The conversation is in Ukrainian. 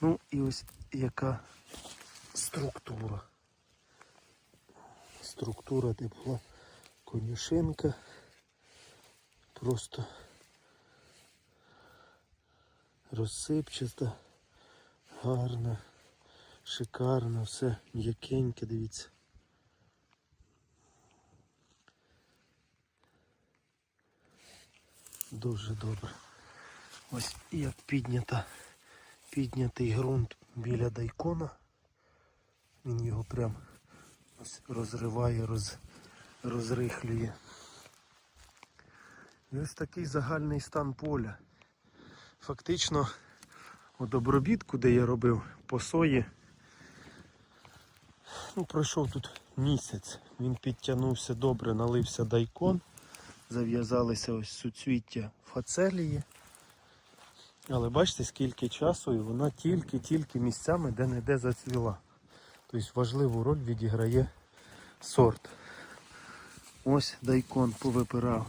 Ну і ось яка структура. Структура де була конюшинка. Просто розсипчаста, гарна, шикарна, все м'якеньке, дивіться. Дуже добре. Ось як піднята, піднятий ґрунт біля дайкона. Він його прям ось розриває, роз, розрихлює. І ось такий загальний стан поля. Фактично, от обробітку, де я робив по сої, ну, пройшов тут місяць. Він підтягнувся добре, налився дайкон, зав'язалися ось суцвіття фацелії. Але бачите, скільки часу і вона тільки-тільки місцями де-не-де зацвіла. Тобто важливу роль відіграє сорт. Ось дайкон повипирав